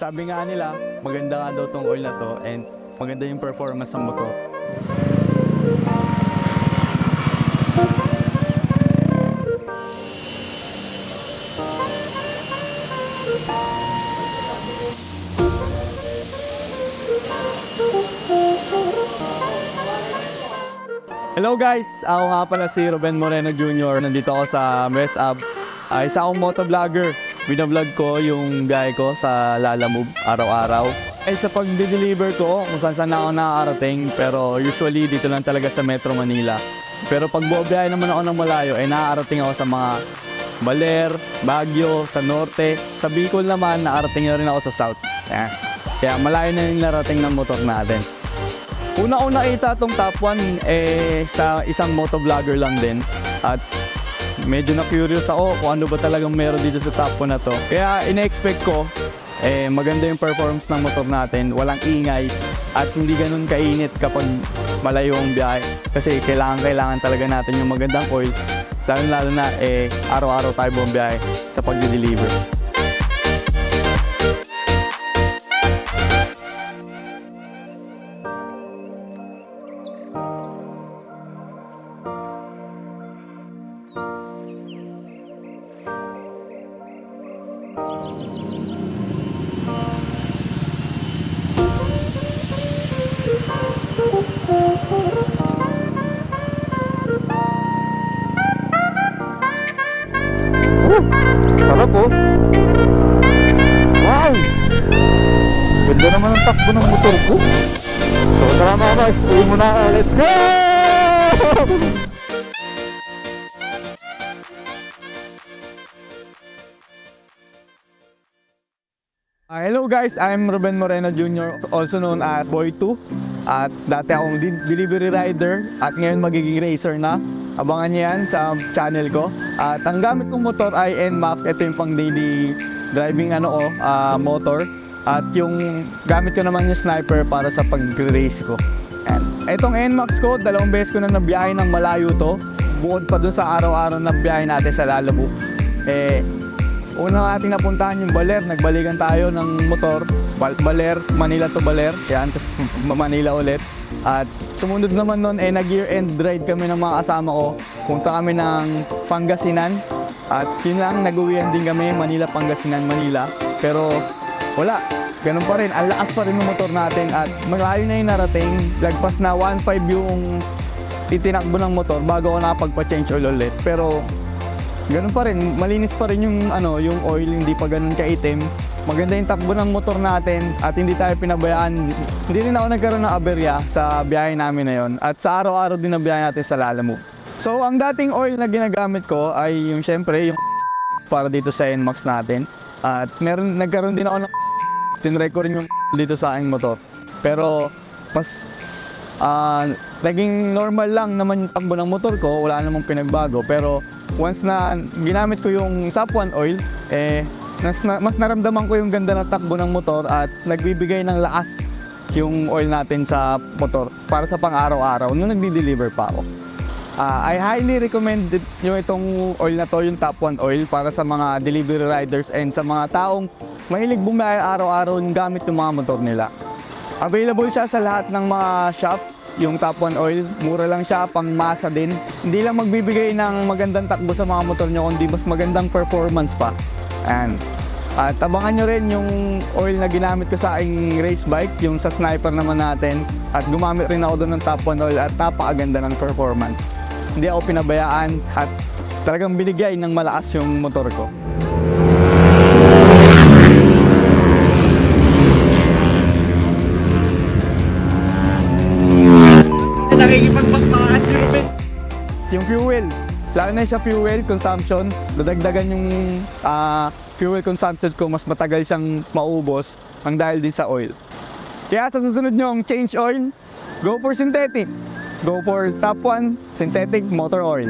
sabi nga nila, maganda nga daw tong oil na to and maganda yung performance ng motor. Hello guys! Ako nga pala si Ruben Moreno Jr. Nandito ako sa West Ab. Uh, isa akong motovlogger. Binablog ko yung biyahe ko sa Lalamove araw-araw. Ay sa pag-deliver ko, kung saan saan ako nakakarating. Pero usually dito lang talaga sa Metro Manila. Pero pag buobiyahe naman ako ng malayo, ay nakakarating ako sa mga Baler, Baguio, sa Norte. Sa Bicol naman, nakarating na rin ako sa South. Ayan. Kaya malayo na yung narating ng motor natin. Una ko nakita tong top 1 eh sa isang motovlogger lang din at medyo na curious ako kung ano ba talagang meron dito sa top 1 na to. Kaya ina-expect ko eh maganda yung performance ng motor natin, walang ingay at hindi ganun kainit kapag malayo ang biyahe kasi kailangan kailangan talaga natin yung magandang oil lalo lalo na eh araw-araw tayo bumiyahe sa pagde-deliver. Sarap oh. Wow! Ganda naman ang takbo ng motor ko. So tara mga guys, uwi muna. Let's go! Ah, hello guys, I'm Ruben Moreno Jr. also known as Boy2 at dati akong delivery rider at ngayon magiging racer na. Abangan niyo yan sa channel ko. At ang gamit kong motor ay NMAX. Ito yung pang daily driving ano ko, ah, motor. At yung gamit ko naman yung sniper para sa pag-race ko. Yan. Itong NMAX ko, dalawang beses ko na nabiyahe ng malayo to. Bukod pa dun sa araw-araw na biyahe natin sa Lalabu. Eh, Una nating napuntahan yung Baler, nagbalikan tayo ng motor. Bal- Baler, Manila to Baler. Yan, tapos Manila ulit. At sumunod naman nun, eh, nag-year end ride kami ng mga kasama ko. Punta kami ng Pangasinan. At yun lang, nag-uwian din kami, Manila, Pangasinan, Manila. Pero wala, ganun pa rin. Ang lakas pa rin ng motor natin at malayo na yung narating. Lagpas na 1.5 yung itinakbo ng motor bago ako nakapagpa-change oil ulit. Pero Ganun pa rin, malinis pa rin yung ano, yung oil, hindi pa ganun kaitim. Maganda yung takbo ng motor natin at hindi tayo pinabayaan. Hindi rin ako nagkaroon ng aberya sa biyahe namin na yon at sa araw-araw din na biyahe natin sa Lalamove. So, ang dating oil na ginagamit ko ay yung syempre yung para dito sa NMAX natin. At meron nagkaroon din ako ng tinry ko rin yung dito sa aking motor. Pero mas Ah, naging normal lang naman yung takbo ng motor ko, wala namang pinagbago. Pero once na ginamit ko yung Sap1 oil, eh, mas, na- mas naramdaman ko yung ganda ng takbo ng motor at nagbibigay ng lakas yung oil natin sa motor para sa pang-araw-araw nung nagdi-deliver pa ako. Ah, I highly recommend yung itong oil na to, yung Top 1 oil para sa mga delivery riders and sa mga taong mahilig bumiyahe araw-araw yung gamit yung mga motor nila. Available siya sa lahat ng mga shop, yung Top 1 Oil. Mura lang siya, pang masa din. Hindi lang magbibigay ng magandang takbo sa mga motor nyo, kundi mas magandang performance pa. Ayan. At abangan nyo rin yung oil na ginamit ko sa aking race bike, yung sa sniper naman natin. At gumamit rin ako doon ng Top 1 Oil at napakaganda ng performance. Hindi ako pinabayaan at talagang binigay ng malakas yung motor ko. Yung fuel, lalo na sa fuel consumption, dadagdagan yung ah, fuel consumption ko, mas matagal siyang maubos ang dahil din sa oil. Kaya sa susunod nyong change oil, go for synthetic. Go for top 1, synthetic motor oil.